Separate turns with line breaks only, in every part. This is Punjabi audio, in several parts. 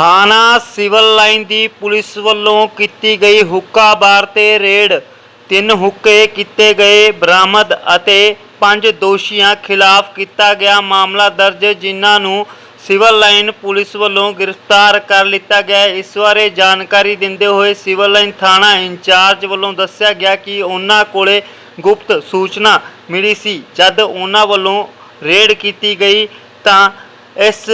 ਥਾਣਾ ਸਿਵਲ ਲਾਈਨ ਦੀ ਪੁਲਿਸ ਵੱਲੋਂ ਕੀਤੀ ਗਈ ਹੁੱਕਾ ਬਾਰ ਤੇ ਰੇਡ। ਤਿੰਨ ਹੁੱਕੇ ਕੀਤੇ ਗਏ, ਬਰਾਮਦ ਅਤੇ ਪੰਜ ਦੋਸ਼ੀਆਂ ਖਿਲਾਫ ਕੀਤਾ ਗਿਆ ਮਾਮਲਾ ਦਰਜ, ਜਿਨ੍ਹਾਂ ਨੂੰ ਸਿਵਲ ਲਾਈਨ ਪੁਲਿਸ ਵੱਲੋਂ ਗ੍ਰਿਫਤਾਰ ਕਰ ਲਿੱਤਾ ਗਿਆ। ਇਸ ਬਾਰੇ ਜਾਣਕਾਰੀ ਦਿੰਦੇ ਹੋਏ ਸਿਵਲ ਲਾਈਨ ਥਾਣਾ ਇੰਚਾਰਜ ਵੱਲੋਂ ਦੱਸਿਆ ਗਿਆ ਕਿ ਉਹਨਾਂ ਕੋਲੇ ਗੁਪਤ ਸੂਚਨਾ ਮਿਲੀ ਸੀ। ਜਦ ਉਹਨਾਂ ਵੱਲੋਂ ਰੇਡ ਕੀਤੀ ਗਈ ਤਾਂ ਇਸ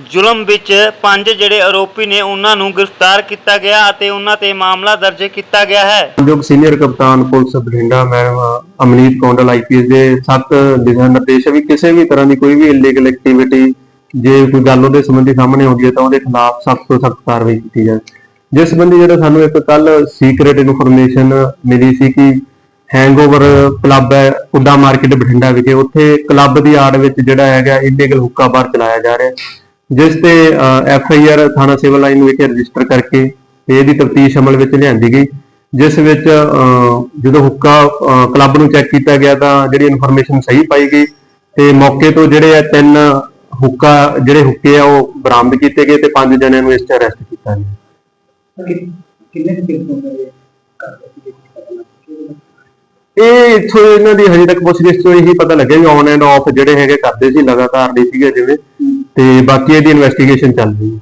ਜ਼ੁਲਮ ਵਿੱਚ ਪੰਜ ਜਿਹੜੇ ਆਰੋਪੀ ਨੇ, ਉਹਨਾਂ ਨੂੰ ਗ੍ਰਿਫਤਾਰ ਕੀਤਾ ਗਿਆ ਅਤੇ ਉਹਨਾਂ ਤੇ ਮਾਮਲਾ ਦਰਜ ਕੀਤਾ ਗਿਆ ਹੈ।
ਜੋ ਸੀਨੀਅਰ ਕਪਤਾਨ police Bathinda madam Amneet Kondal IPS ਦੇ ਸੱਤ ਦਿਸ਼ਾ ਨਿਰਦੇਸ਼ ਵੀ ਕਿਸੇ ਵੀ ਤਰ੍ਹਾਂ ਦੀ ਕੋਈ ਵੀ ਇਲੀਗਲ ਐਕਟੀਵਿਟੀ ਜੇ ਕੋਈ ਗੱਲ ਉਹਦੇ ਸੰਬੰਧੀ ਸਾਹਮਣੇ ਆਉਂਦੀ ਹੈ, ਤਾਂ ਉਹਦੇ ਖਿਲਾਫ ਸਖਤ ਤੋਂ ਸਖਤ ਕਾਰਵਾਈ ਕੀਤੀ ਜਾਵੇ ਜਿਸ ਸੰਬੰਧੀ ਜਿਹੜਾ ਸਾਨੂੰ ਇੱਕ ਕੱਲ ਸੀਕ੍ਰੀਟ ਇਨਫੋਰਮੇਸ਼ਨ ਮਿਲੀ ਸੀ ਕਿ ਹੈਂਗਓਵਰ ਕਲੱਬ ਹੈ, ਉੱਡਾ ਮਾਰਕੀਟ ਬਠਿੰਡਾ ਵਿਖੇ, ਉੱਥੇ ਕਲੱਬ ਦੀ ਆੜ ਵਿੱਚ ਜਿਹੜਾ ਹੈਗਾ ਇਲੀਗਲ ਹੁੱਕਾ ਬਾਰ ਚਲਾਇਆ ਜਾ ਰਿਹਾ ਜਿਸ ਤੇ ਐਫ ਆਈ ਆਰ ਥਾਣਾ ਸਿਵਲ ਲਾਈਨ ਵਿਖੇ ਰਜਿਸਟਰ ਕਰਕੇ ਤੇ ਇਹਦੀ ਤਫਤੀਸ਼ ਅਮਲ ਵਿੱਚ ਲਿਆਂਦੀ ਗਈ ਜਿਸ ਵਿੱਚ ਜਦੋਂ ਹੁੱਕਾ ਕਲੱਬ ਨੂੰ ਚੈੱਕ ਕੀਤਾ ਗਿਆ ਤਾਂ ਜਿਹੜੀ ਇਨਫੋਰਮੇਸ਼ਨ ਸਹੀ ਪਾਈ ਗਈ ਤੇ ਮੌਕੇ ਤੋਂ ਜਿਹੜੇ ਆ ਤਿੰਨ ਹੁੱਕਾ ਜਿਹੜੇ ਹੁੱਕੇ ਆ ਉਹ ਬਰਾਮਦ ਕੀਤੇ ਗਏ ਤੇ ਪੰਜ ਜਣਿਆਂ ਨੂੰ ਇਸ 'ਚ ਅਰੈਸਟ ਕੀਤਾ ਗਿਆ।
ਕਿੰਨੇ ਕਿੰਨੇ ਹੁੰਦੇ
ਇਹ ਇੱਥੋਂ ਇਹਨਾਂ ਦੀ ਹਜੇ ਤੱਕ ਪੁੱਛਗਿੱਛ ਤੋਂ ਇਹੀ ਪਤਾ ਲੱਗਿਆ ਵੀ ਔਨ ਐਂਡ ਆਫ ਜਿਹੜੇ ਹੈਗੇ ਕਰਦੇ ਸੀ ਲਗਾਤਾਰ ਨਹੀਂ ਸੀਗੇ ਜਿਵੇਂ। ਤੇ ਬਾਕੀ ਇਹਦੀ ਇਨਵੈਸਟੀਗੇਸ਼ਨ ਚੱਲ ਰਹੀ ਹੈ।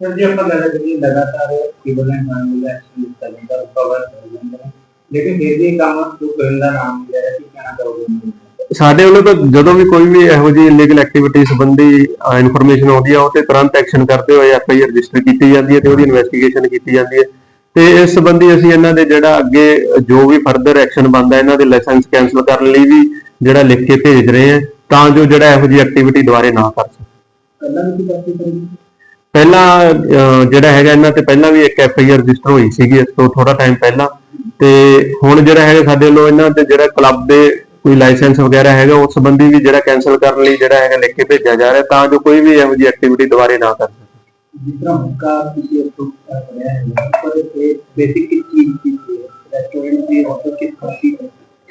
ਸਰ ਜੀ ਆਪਾਂ ਗੱਲ ਕਰੀਏ ਲਗਾਤਾਰ ਇਵੈਂਟ ਨਾਲ ਦਾ ਐਕਸ਼ਨ ਲਿੱਤਾ ਜਾਂਦਾ ਕਵਰ ਕਰ ਜਾਂਦਾ ਹੈ। ਲੇਕਿਨ ਫਿਰ ਵੀ ਕੰਮ ਤੋਂ ਕਰਨ ਦਾ ਨਾਮ ਨਹੀਂ ਲੈ ਰਿਹਾ ਕਿ ਕਹਿਣਾ ਕਰੋਗੇ
ਸਾਡੇ ਵੱਲੋਂ ਤਾਂ ਜਦੋਂ ਵੀ ਕੋਈ ਵੀ ਇਹੋ ਜਿਹੀ ਇਲੀਗਲ ਐਕਟੀਵਿਟੀ ਸੰਬੰਧੀ ਇਨਫੋਰਮੇਸ਼ਨ ਆਉਂਦੀ ਆ ਉਹ ਤੇ ਤੁਰੰਤ ਐਕਸ਼ਨ ਕਰਦੇ ਹੋਏ ਐਫ ਆਈ ਆਰ ਰਜਿਸਟਰ ਕੀਤੀ ਜਾਂਦੀ ਹੈ ਤੇ ਉਹਦੀ ਇਨਵੈਸਟੀਗੇਸ਼ਨ ਕੀਤੀ ਜਾਂਦੀ ਹੈ। ਤੇ ਇਸ ਸੰਬੰਧੀ ਅਸੀਂ ਇਹਨਾਂ ਦੇ ਜਿਹੜਾ ਅੱਗੇ ਜੋ ਵੀ ਫਰਦਰ ਐਕਸ਼ਨ ਬਣਦਾ ਇਹਨਾਂ ਦੇ ਲਾਇਸੈਂਸ ਕੈਂਸਲ ਕਰਨ ਲਈ ਵੀ ਜਿਹੜਾ ਲਿਖ ਕੇ ਭੇਜ ਰਹੇ ਹਾਂ ਤਾਂ ਜੋ ਜਿਹੜਾ ਇਹੋ ਜਿਹੀ ਐਕਟੀਵਿਟੀ ਦੁਬਾਰੇ ਨਾ ਕਰ ਸਕਣ।
ਵੀ
ਪਹਿਲਾਂ ਅਹ, ਜਿਹੜਾ ਹੈਗਾ ਇਹਨਾਂ ਤੇ ਪਹਿਲਾਂ ਵੀ ਇੱਕ ਐਫ ਆਈ ਆਰ ਰਜਿਸਟਰ ਹੋਈ ਸੀਗੀ ਇਸ ਤੋਂ ਥੋੜਾ ਟਾਈਮ ਪਹਿਲਾਂ। ਤੇ ਹੁਣ ਜਿਹੜਾ ਹੈਗਾ ਸਾਡੇ ਵੱਲੋਂ ਇਹਨਾਂ ਤੇ ਜਿਹੜਾ ਕਲੱਬ ਦੇ ਕੋਈ ਲਾਇਸੈਂਸ ਵਗੈਰਾ ਹੈਗਾ ਉਸ ਸੰਬੰਧੀ ਵੀ ਜਿਹੜਾ ਕੈਨਸਲ ਕਰਨ ਲਈ ਜਿਹੜਾ ਹੈਗਾ ਲਿਖ ਕੇ ਭੇਜਿਆ ਜਾ ਰਿਹਾ ਤਾਂ ਜੋ ਕੋਈ ਵੀ ਇਹੋ ਜਿਹੀ ਐਕਟੀਵਿਟੀ ਦੁਬਾਰੇ ਨਾ ਕਰ ਸਕੇ।
ਜਿਸ ਤਰ੍ਹਾਂ ਹੁੱਕਾ ਤੁਸੀਂ ਉੱਥੋਂ ਬਣਿਆ ਹੈ ਪਰ ਇਹ ਬੇਸਿਕ ਚੀਜ਼ ਕੀ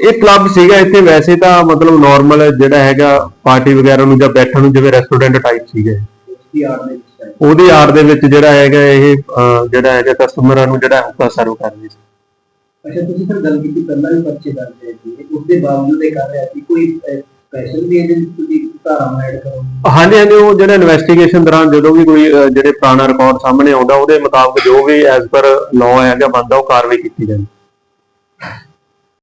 ਇਹ ਕਲੱਬ ਸੀਗਾ ਇੱਥੇ ਵੈਸੇ ਤਾਂ ਮਤਲਬ ਨਾਰਮਲ ਜਿਹੜਾ ਹੈਗਾ ਪਾਰਟੀ ਵਗੈਰਾ ਨੂੰ ਜਾਂ ਬੈਠਣ ਨੂੰ ਜਿਵੇਂ ਰੈਸਟੋਰੈਂਟ ਟਾਈਪ ਸੀਗੇ। ਉਹਦੀ ਆੜ ਦੇ ਵਿੱਚ ਜਿਹੜਾ ਹੈਗਾ ਇਹ ਜਿਹੜਾ ਹੈਗਾ ਕਸਟਮਰਾਂ ਨੂੰ ਜਿਹੜਾ ਹੁੱਕਾ ਸਰਵ ਕਰਦੀ ਸੀ।
ਅੱਛਾ ਤੁਸੀਂ ਸਰ ਗੱਲ ਕੀਤੀ ਪਹਿਲਾਂ ਵੀ ਪਰਚੇ ਹੈ ਜੀ ਉਸ ਦੇ ਬਾਵਜੂਦ ਇਹ ਕਰ ਰਿਹਾ ਸੀ ਕੋਈ ਸਪੈਸ਼ਲ ਵੀ ਇਹਦੇ ਵਿੱਚ ਤੁਸੀਂ ਧਾਰਾਵਾਂ ਐਡ ਕਰੋ।
ਹਾਂਜੀ ਹਾਂਜੀ ਉਹ ਜਿਹੜਾ ਇਨਵੈਸਟੀਗੇਸ਼ਨ ਦੌਰਾਨ ਜਦੋਂ ਵੀ ਕੋਈ ਜਿਹੜੇ ਪੁਰਾਣਾ ਰਿਕਾਰਡ ਸਾਹਮਣੇ ਆਉਂਦਾ ਉਹਦੇ ਮੁਤਾਬਕ ਜੋ ਵੀ ਐਜ਼ ਪਰ ਲਾਅ ਹੈਗਾ ਬੰਦਾ ਉਹ ਕਾਰਵਾਈ ਕੀਤੀ ਜਾਂਦੀ